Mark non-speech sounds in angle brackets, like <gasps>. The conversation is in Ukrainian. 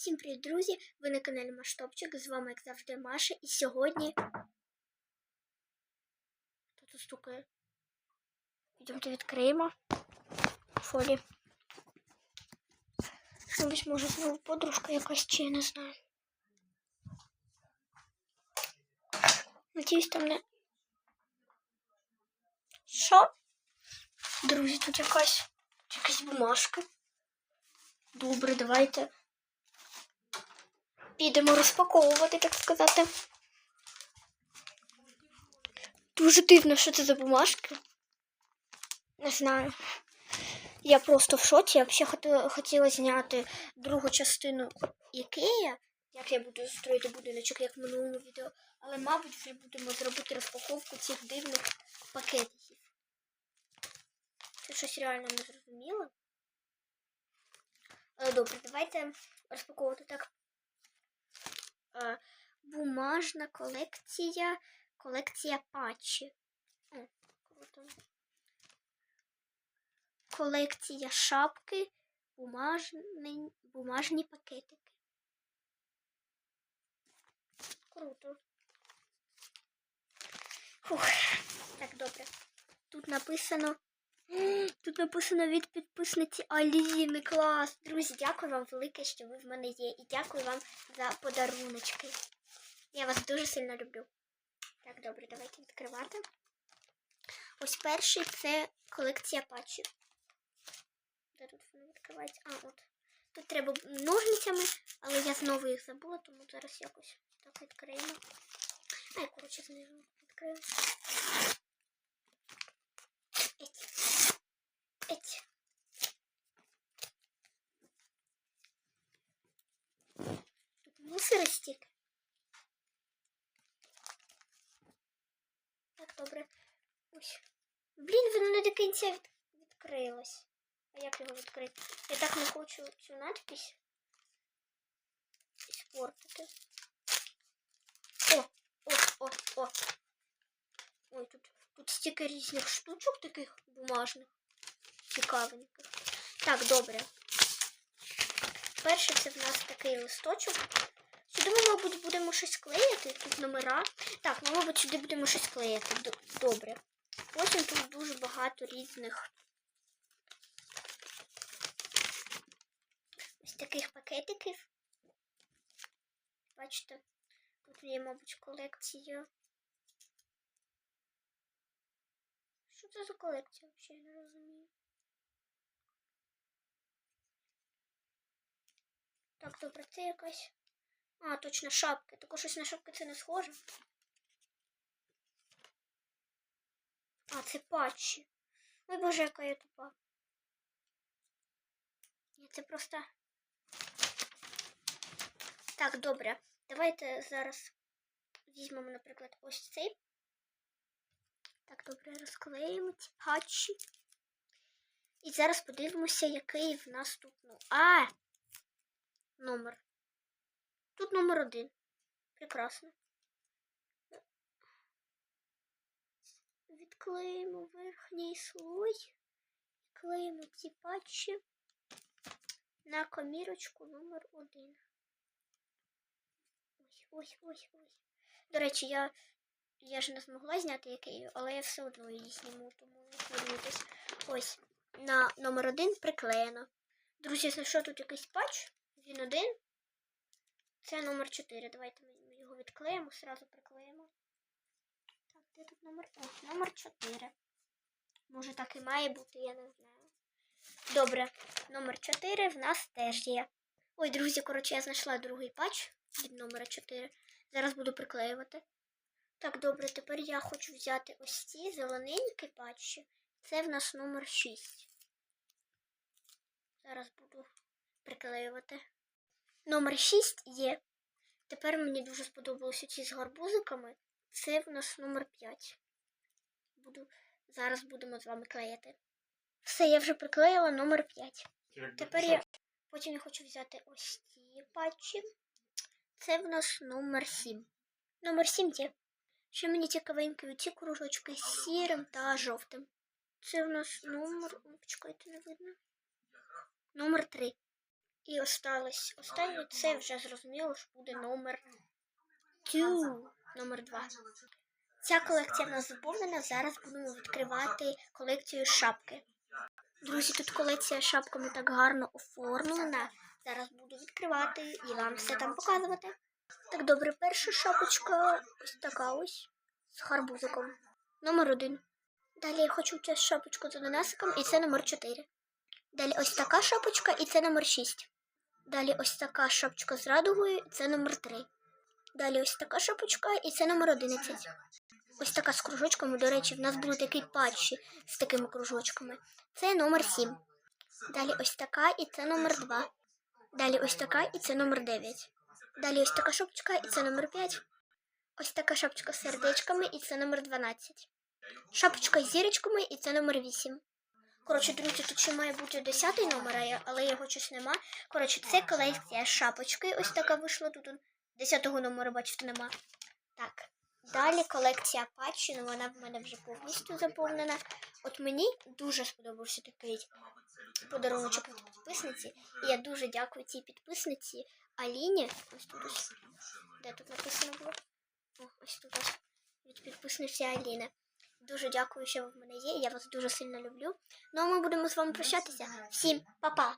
Всім привіт, друзі! Ви на каналі Маштопчик. З вами, як завжди, Маша. І сьогодні. Хто тут стукає? Йдемте відкриємо. Фолі. Щось може знову подружка якась чи я не знаю. Надіюсь, там не. Що? Друзі, тут якась. Якась бумажка. Добре, давайте підемо розпаковувати, так сказати. Дуже дивно, що це за бумажки. Не знаю. Я просто в шоці. Я взагалі хотіла, зняти другу частину Ікея, як я буду строїти будиночок, як в минулому відео. Але, мабуть, вже будемо зробити розпаковку цих дивних пакетів. Це щось реально не зрозуміло. Але добре, давайте розпаковувати так. Бумажна колекція. Колекція патчі. Колекція шапки, бумажні, бумажні пакетики. Круто. Фух, так, добре. Тут написано. <gasps> Тут написано від підписниці Аліни. Клас. Друзі, дякую вам велике, що ви в мене є. І дякую вам за подаруночки. Я вас дуже сильно люблю. Так, добре, давайте відкривати. Ось перший це колекція патчів. Де тут воно відкривається? А, от. Тут треба ножницями, але я знову їх забула, тому зараз якось так відкриємо. Ай, коротше, знизу відкрию. Еть. Еть. Тут мусор стік. Добре. Ось. Блін, воно не до кінця від... відкрилось. А як його відкрити? Я так не хочу цю надпись іспортити. О, о, о, о. Ой, тут, тут стільки різних штучок таких бумажних. Цікавеньких. Так, добре. Перший це в нас такий листочок. Ми, мабуть, будемо щось клеїти. Тут номера. Так, ми, мабуть, сюди будемо щось клеїти. Добре. Потім тут дуже багато різних ось таких пакетиків. Бачите, тут є, мабуть, колекція. Що це за колекція? Взагалі не розумію. Так, добре, це якась. А, точно шапки. Також щось на шапки це не схоже. А, це патчі. Ой, боже, яка я тупа. Ні, це просто. Так, добре. Давайте зараз візьмемо, наприклад, ось цей. Так, добре, розклеїмо ці патчі. І зараз подивимося, який в нас тут. Ну, а! Номер. Тут номер один. Прекрасно. Відклеїмо верхній слой. Клеїмо ці патчі на комірочку номер один. Ось, ось, ось, ось. До речі, я, я ж не змогла зняти який, але я все одно її зніму, тому не хвилюйтесь. Ось, на номер один приклеєно. Друзі, знайшов тут якийсь патч. Він один. Це номер 4. Давайте ми його відклеїмо, сразу приклеїмо. Так, де тут номер? О, номер 4. Може так і має бути, я не знаю. Добре, номер 4 в нас теж є. Ой, друзі, коротше, я знайшла другий патч від номера 4. Зараз буду приклеювати. Так, добре, тепер я хочу взяти ось ці зелененькі патчі. Це в нас номер 6. Зараз буду приклеювати. Номер 6 є. Тепер мені дуже сподобалося ці з гарбузиками. Це в нас номер 5. Буду... Зараз будемо з вами клеїти. Все, я вже приклеїла номер 5. Тепер я потім я хочу взяти ось ці патчі. Це в нас номер 7. Номер 7 є. Ще мені цікавенькі ці кружочки з сірим та жовтим. Це в нас номер. О, Почекайте, не видно. Номер 3. І осталось останнє, це вже зрозуміло, що буде номер 2, номер 2. Ця колекція в нас заповнена. Зараз будемо відкривати колекцію шапки. Друзі, тут колекція шапками так гарно оформлена. Зараз буду відкривати і вам все там показувати. Так, добре, перша шапочка ось така ось з гарбузиком. Номер один. Далі я хочу цю шапочку з ананасиком, і це номер 4. Далі ось така шапочка, і це номер 6. Далі ось така шапочка з радугою, і це номер 3. Далі ось така шапочка, і це номер 11. Ось така з кружочками. До речі, в нас були такі патчі з такими кружочками. Це номер 7. Далі ось така, і це номер 2. Далі ось така, і це номер 9. Далі ось така шапочка, і це номер 5. Ось така шапочка з сердечками, і це номер 12. Шапочка з зірочками, і це номер 8. Коротше, друзі, тут ще має бути 10 номер, але його щось нема. Коротше, це колекція шапочки. Ось така вийшла тут. 10 номеру, бачите, нема. Так. Далі колекція патчі, ну вона в мене вже повністю заповнена. От мені дуже сподобався такий подаруночок від підписниці. І я дуже дякую цій підписниці Аліні. Ось тут ось. Де тут написано було? О, ось тут ось. Від підписниці Аліни. Дуже дякую, що ви в мене є. Я вас дуже сильно люблю. Ну а ми будемо з вами прощатися. Всім па-па!